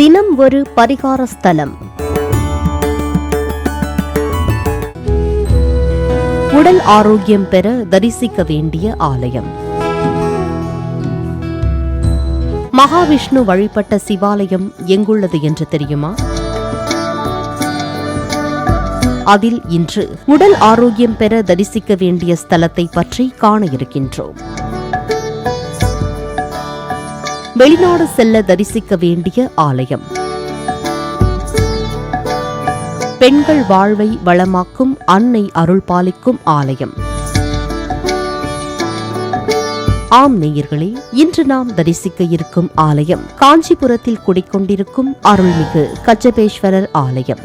தினம் ஒரு பரிகார ஸ்தலம். உடல் ஆரோக்கியம் பெற தரிசிக்க வேண்டிய ஆலயம். மகாவிஷ்ணு வழிபட்ட சிவாலயம் எங்குள்ளது என்று தெரியுமா? அதில் இன்று உடல் ஆரோக்கியம் பெற தரிசிக்க வேண்டிய ஸ்தலத்தை பற்றி காண இருக்கின்றோம். வெளிநாடு செல்ல தரிசிக்க வேண்டிய ஆலயம். பெண்கள் வாழ்வை வளமாக்கும் அன்னை அருள் பாலிக்கும் ஆலயம். ஆம் நேயர்களே இன்று நாம் தரிசிக்க இருக்கும் ஆலயம் காஞ்சிபுரத்தில் குடிக்கொண்டிருக்கும் அருள்மிகு கச்சபேஸ்வரர் ஆலயம்.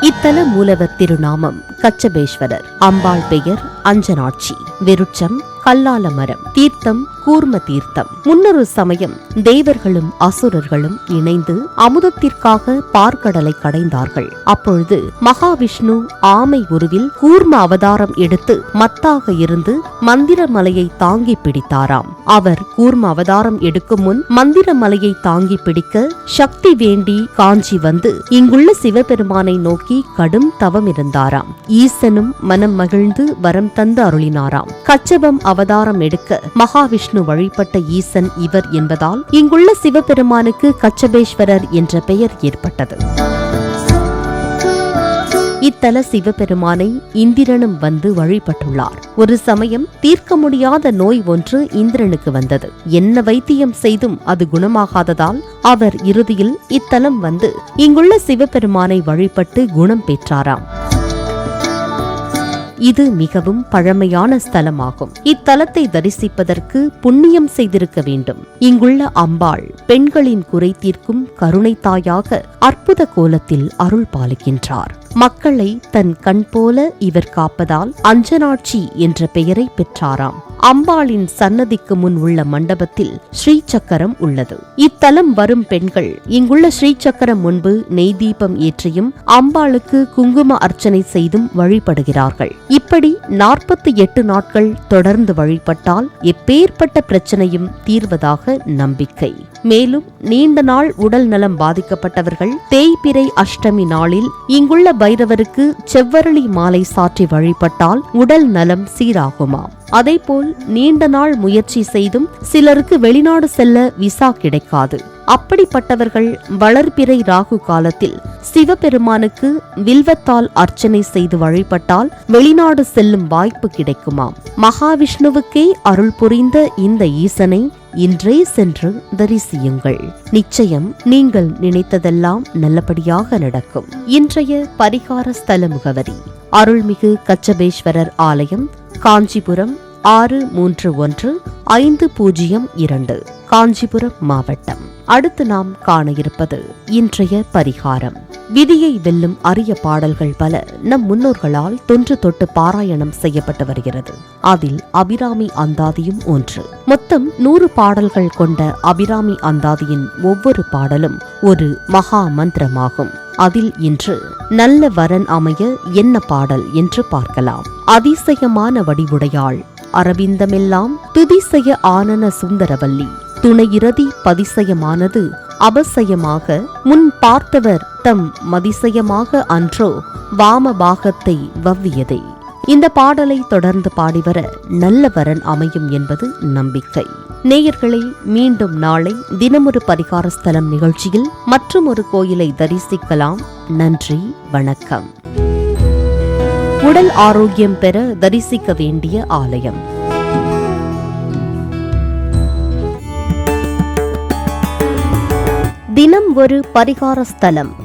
இத்தல மூலவர் திருநாமம் கச்சபேஸ்வரர். அம்பாள் பெயர் அஞ்சனாட்சி. விருட்சம் கல்லால மரம் தீர்த்தம் கூர்ம தீர்த்தம். முன்னொரு சமயம் தேவர்களும் அசுரர்களும் இணைந்து அமுதத்திற்காக பார்க்கடலை கடைந்தார்கள். அப்பொழுது மகாவிஷ்ணு ஆமை உருவில் கூர்ம அவதாரம் எடுத்து மத்தாக இருந்து மந்திரமலையை தாங்கி பிடித்தாராம். அவர் கூர்ம அவதாரம் எடுக்கும் முன் மந்திரமலையை தாங்கி பிடிக்க சக்தி வேண்டி காஞ்சி வந்து இங்குள்ள சிவபெருமானை நோக்கி கடும் தவம் இருந்தாராம் ஈசனும் மனம் மகிழ்ந்து வரம் தந்து அருளினாராம். கச்சபம் அவதாரம் எடுக்க மகாவிஷ்ணு வழிபட்ட ஈசன் இவர் என்பதால் இங்குள்ள சிவபெருமானுக்கு கச்சபேஸ்வரர் என்ற பெயர் ஏற்பட்டது. இத்தல சிவபெருமானை இந்திரனும் வந்து வழிபட்டுள்ளார். ஒரு சமயம் தீர்க்க முடியாத நோய் ஒன்று இந்திரனுக்கு வந்தது. என்ன வைத்தியம் செய்தும் அது குணமாகாததால் அவர் இறுதியில் இத்தலம் வந்து இங்குள்ள சிவபெருமானை வழிபட்டு குணம் பெற்றாராம். இது மிகவும் பழமையான ஸ்தலமாகும். இத்தலத்தை தரிசிப்பதற்கு புண்ணியம் செய்திருக்க வேண்டும். இங்குள்ள அம்பாள் பெண்களின் குறை தீர்க்கும் கருணை தாயாக அற்புத கோலத்தில் அருள் பாலிக்கின்றார். மக்களை தன் கண் போல இவர் காப்பதால் அஞ்சனாட்சி என்ற பெயரை பெற்றாராம். அம்பாளின் சன்னதிக்கு முன் உள்ள மண்டபத்தில் ஸ்ரீசக்கரம் உள்ளது. இத்தலம் வரும் பெண்கள் இங்குள்ள ஸ்ரீசக்கரம் முன்பு நெய் தீபம் ஏற்றியும் அம்பாளுக்கு குங்கும அர்ச்சனை செய்தும் வழிபடுகிறார்கள். இப்படி நாற்பத்தி எட்டு நாட்கள் தொடர்ந்து வழிபட்டால் எப்பேற்பட்ட பிரச்சனையும் தீர்வதாக நம்பிக்கை. மேலும் நீண்ட நாள் உடல் நலம் பாதிக்கப்பட்டவர்கள் தேய்பிரை அஷ்டமி நாளில் இங்குள்ள பைரவருக்கு செவ்வரளி மாலை சாற்றி வழிபட்டால் உடல் நலம் சீராகுமாம். அதேபோல் நீண்ட நாள் முயற்சி செய்தும் சிலருக்கு வெளிநாடு செல்ல விசா கிடைக்காது. அப்படிப்பட்டவர்கள் வளர்பிறை ராகு காலத்தில் சிவபெருமானுக்கு வில்வத்தால் அர்ச்சனை செய்து வழிபட்டால் வெளிநாடு செல்லும் வாய்ப்பு கிடைக்குமாம். மகாவிஷ்ணுவுக்கே அருள் புரிந்த இந்த ஈசனை இன்றே சென்று தரிசியுங்கள். நிச்சயம் நீங்கள் நினைத்ததெல்லாம் நல்லபடியாக நடக்கும். இன்றைய பரிகார ஸ்தல முகவரி. அருள்மிகு கச்சபேஸ்வரர் ஆலயம் காஞ்சிபுரம் ஆறு மூன்று ஒன்று ஐந்து பூஜ்ஜியம் இரண்டு காஞ்சிபுரம் மாவட்டம். அடுத்து நாம் காண இருப்பது இன்றைய பரிகாரம். விதியை வெல்லும் அரிய பாடல்கள் பல நம் முன்னோர்களால் தொன்று தொட்டு பாராயணம் செய்யப்பட்டு வருகிறது. அதில் அபிராமி அந்தாதியும் ஒன்று. மொத்தம் நூறு பாடல்கள் கொண்ட அபிராமி அந்தாதியின் ஒவ்வொரு பாடலும் ஒரு மகா மந்திரமாகும். அதில் இன்று நல்ல வரன் அமைய என்ன பாடல் என்று பார்க்கலாம். அதிசயமான வடிவுடையாள் அரவிந்தமெல்லாம் துதிசய ஆனன சுந்தரவல்லி. துணையிரதி பதிசயமானது அபசயமாக முன் பார்த்தவர் தம் மதிசயமாக அன்றோ வாம பாகத்தை வவ்வியதே. இந்த பாடலை தொடர்ந்து பாடிவர நல்ல வரன் அமையும் என்பது நம்பிக்கை. நேயர்களை மீண்டும் நாளை தினமொரு பரிகார ஸ்தலம் நிகழ்ச்சியில் மற்றும் ஒரு கோயிலை தரிசிக்கலாம். நன்றி வணக்கம். உடல் ஆரோக்கியம் பெற தரிசிக்க வேண்டிய ஆலயம். தினம் ஒரு பரிகார ஸ்தலம்.